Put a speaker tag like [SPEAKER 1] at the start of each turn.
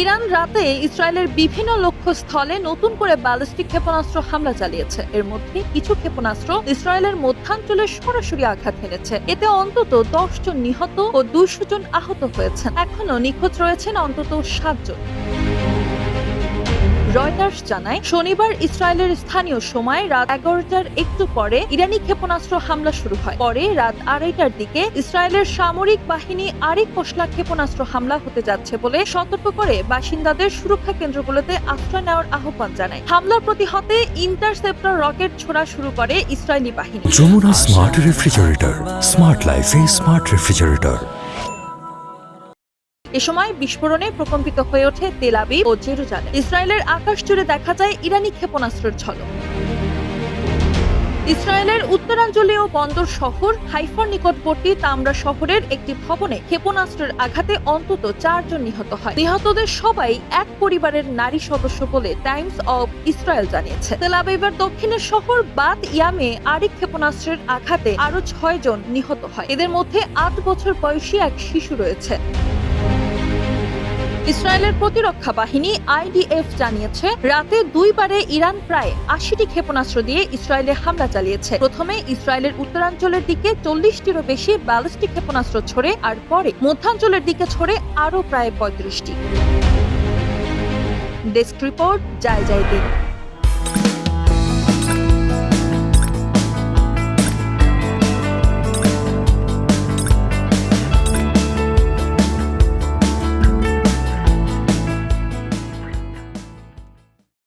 [SPEAKER 1] Iran রাতে ইসরায়েলের বিভিন্ন লক্ষ্যস্থলে নতুন করে ব্যালিস্টিক ক্ষেপণাস্ত্র হামলা চালিয়েছে। এর মধ্যে কিছু ক্ষেপণাস্ত্র ইসরায়েলের মধ্যাঞ্চলে সরাসরি আঘাত হেনেছে। এতে অন্তত দশ জন নিহত ও দুইশো জন আহত হয়েছেন। এখনও নিখোঁজ রয়েছেন অন্তত সাতজন। রয়টার্স জানায়, শনিবার ইসরায়েলের স্থানীয় সময় রাত এগারোটার একটু পরে ইরানি ক্ষেপণাস্ত্র হামলা শুরু হয়। পরে রাত আড়াইটার দিকে ইসরায়েলের সামরিক বাহিনী আরেক পশলা ক্ষেপণাস্ত্র হামলা হতে যাচ্ছে বলে সতর্ক করে বাসিন্দাদের সুরক্ষা কেন্দ্রগুলোতে আশ্রয় নেওয়ার আহ্বান জানায়। হামলার প্রতিহতে ইন্টারসেপ্টর রকেট ছোড়া শুরু করে ইসরায়েলি বাহিনী।
[SPEAKER 2] যমুনা স্মার্ট রেফ্রিজারেটর স্মার্ট লাইফে স্মার্ট রেফ্রিজারেটর
[SPEAKER 1] এ সময় বিস্ফোরণে প্রকম্পিত হয়ে ওঠে তেলাবি ও জেরুজালেম। ইসরায়েলের আকাশ জুড়ে দেখা যায় ইরানি ক্ষেপণাস্ত্রের ঝলক। ইসরায়েলের উত্তরাঞ্চলীয় বন্দর শহর হাইফার নিকটবর্তী তামরা শহরের একটি ভবনে ক্ষেপণাস্ত্রের আঘাতে অন্তত চারজন নিহত হয়। নিহতদের সবাই এক পরিবারের নারী সদস্য বলে টাইমস অব ইসরায়েল জানিয়েছে। তেলাবিবের দক্ষিণের শহর বাদ ইয়ামে আরেক ক্ষেপণাস্ত্রের আঘাতে আরও ছয় জন নিহত হয়। এদের মধ্যে আট বছর বয়সী এক শিশু রয়েছে। ইসরায়েলের প্রতিরক্ষা বাহিনী আইডিএফ জানিয়েছে, রাতে দুইবারে ইরান প্রায় আশিটি ক্ষেপণাস্ত্র দিয়ে ইসরায়েলে হামলা চালিয়েছে। প্রথমে ইসরায়েলের উত্তরাঞ্চলের দিকে চল্লিশটিরও বেশি ব্যালিস্টিক ক্ষেপণাস্ত্র ছড়ে আর পরে মধ্যাঞ্চলের দিকে ছড়ে আরও প্রায় পঁয়ত্রিশটি। ডেস্ক রিপোর্ট যায় যায় দিন।